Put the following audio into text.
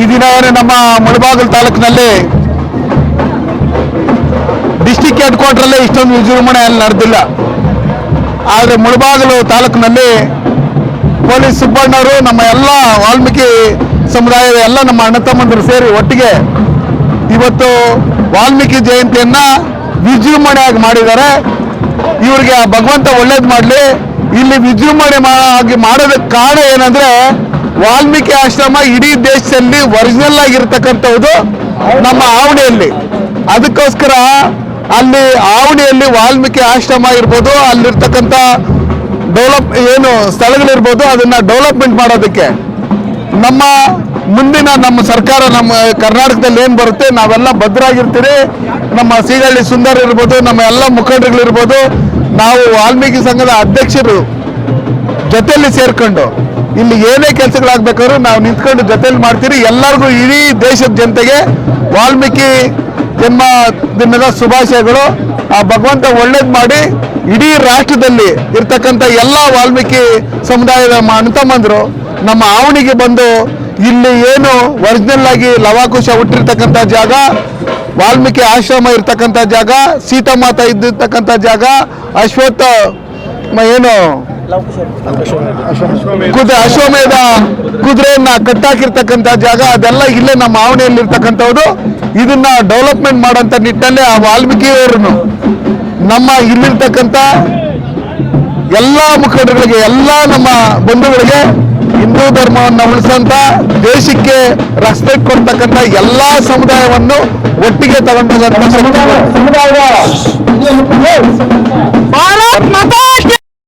ಈ ದಿನವೇ ನಮ್ಮ ಮುಳಬಾಗಿಲು ತಾಲೂಕಿನಲ್ಲಿ ಡಿಸ್ಟಿಕ್ ಹೆಡ್ ಕ್ವಾರ್ಟರಲ್ಲೇ ಇಷ್ಟೊಂದು ವಿಜೃಂಭಣೆ ಅಲ್ಲಿ ನಡೆದಿಲ್ಲ. ಆದರೆ ಮುಳಬಾಗಲು ತಾಲೂಕಿನಲ್ಲಿ ಪೊಲೀಸ್ ಸುಬ್ಬಣ್ಣವರು ನಮ್ಮ ಎಲ್ಲ ವಾಲ್ಮೀಕಿ ಸಮುದಾಯದ ಎಲ್ಲ ನಮ್ಮ ಅಣ್ಣ ತಮ್ಮಂದಿರು ಸೇರಿ ಒಟ್ಟಿಗೆ ಇವತ್ತು ವಾಲ್ಮೀಕಿ ಜಯಂತಿಯನ್ನ ವಿಜೃಂಭಣೆಯಾಗಿ ಮಾಡಿದ್ದಾರೆ. ಇವರಿಗೆ ಭಗವಂತ ಒಳ್ಳೇದು ಮಾಡಲಿ. ಇಲ್ಲಿ ವಿಜೃಂಭಣೆ ಆಗಿ ಮಾಡೋದಕ್ಕೆ ಕಾರಣ ಏನಂದ್ರೆ ವಾಲ್ಮೀಕಿ ಆಶ್ರಮ ಇಡೀ ದೇಶದಲ್ಲಿ ಒರಿಜಿನಲ್ ಆಗಿರ್ತಕ್ಕಂಥದ್ದು ನಮ್ಮ ಆವಣಿಯಲ್ಲಿ. ಅದಕ್ಕೋಸ್ಕರ ಅಲ್ಲಿ ಆವಣಿಯಲ್ಲಿ ವಾಲ್ಮೀಕಿ ಆಶ್ರಮ ಇರ್ಬೋದು, ಅಲ್ಲಿರ್ತಕ್ಕಂಥ ಡೆವಲಪ್ ಏನು ಸ್ಥಳಗಳಿರ್ಬೋದು, ಅದನ್ನ ಡೆವಲಪ್ಮೆಂಟ್ ಮಾಡೋದಕ್ಕೆ. ನಮ್ಮ ಮುಂದಿನ ನಮ್ಮ ಸರ್ಕಾರ ನಮ್ಮ ಕರ್ನಾಟಕದಲ್ಲಿ ಏನು ಬರುತ್ತೆ, ನಾವೆಲ್ಲ ಭದ್ರಾಗಿರ್ತೀರಿ, ನಮ್ಮ ಸೀಗಳ್ಳಿ ಸುಂದರ್ ಇರ್ಬೋದು, ನಮ್ಮ ಎಲ್ಲ ಮುಖಂಡರುಗಳಿರ್ಬೋದು ನಾವು ವಾಲ್ಮೀಕಿ ಸಂಘದ ಅಧ್ಯಕ್ಷರು ಜೊತೆಯಲ್ಲಿ ಸೇರ್ಕೊಂಡು ಇಲ್ಲಿ ಏನೇ ಕೆಲಸಗಳಾಗಬೇಕಾದ್ರೂ ನಾವು ನಿಂತ್ಕೊಂಡು ಜೊತೆಲಿ ಮಾಡ್ತೀರಿ. ಎಲ್ಲರಿಗೂ ಇಡೀ ದೇಶದ ಜನತೆಗೆ ವಾಲ್ಮೀಕಿ ಜನ್ಮ ದಿನದ ಶುಭಾಶಯಗಳು. ಆ ಭಗವಂತ ಒಳ್ಳೇದು ಮಾಡಿ ಇಡೀ ರಾಷ್ಟ್ರದಲ್ಲಿ ಇರ್ತಕ್ಕಂಥ ಎಲ್ಲ ವಾಲ್ಮೀಕಿ ಸಮುದಾಯದ ಅಣ್ಣ ನಮ್ಮ ಆವಣಿಗೆ ಬಂದು ಇಲ್ಲಿ ಏನು ಒರಿಜಿನಲ್ ಆಗಿ ಲವಾಕುಶ ಹುಟ್ಟಿರ್ತಕ್ಕಂಥ ಜಾಗ, ವಾಲ್ಮೀಕಿ ಆಶ್ರಮ ಇರ್ತಕ್ಕಂಥ ಜಾಗ, ಸೀತಾಮಾತಾ ಇದ್ದಿರ್ತಕ್ಕಂಥ ಜಾಗ, ಅಶ್ವತ್ಥ ಏನು ಕುದುರೆ ಅಶ್ವಮೇಧ ಕುದುರೆಯನ್ನ ಕಟ್ಟಾಕಿರ್ತಕ್ಕಂಥ ಜಾಗ ಅದೆಲ್ಲ ಇಲ್ಲೇ ನಮ್ಮ ಆವಣೆಯಲ್ಲಿ ಇರ್ತಕ್ಕಂಥವ್ರು ಇದನ್ನ ಡೆವಲಪ್ಮೆಂಟ್ ಮಾಡೋಂಥ ನಿಟ್ಟಲ್ಲಿ ಆ ವಾಲ್ಮೀಕಿಯವ್ರನ್ನು ನಮ್ಮ ಇಲ್ಲಿರ್ತಕ್ಕಂಥ ಎಲ್ಲ ಮುಖಂಡರುಗಳಿಗೆ ಎಲ್ಲ ನಮ್ಮ ಬಂಧುಗಳಿಗೆ ಹಿಂದೂ ಧರ್ಮವನ್ನು ಉಳಿಸಂತ ದೇಶಕ್ಕೆ ರೆಸ್ಪೆಕ್ಟ್ ಕೊಡ್ತಕ್ಕಂಥ ಎಲ್ಲ ಸಮುದಾಯವನ್ನು ಒಟ್ಟಿಗೆ ತಗೊಂಡೋಗಂತ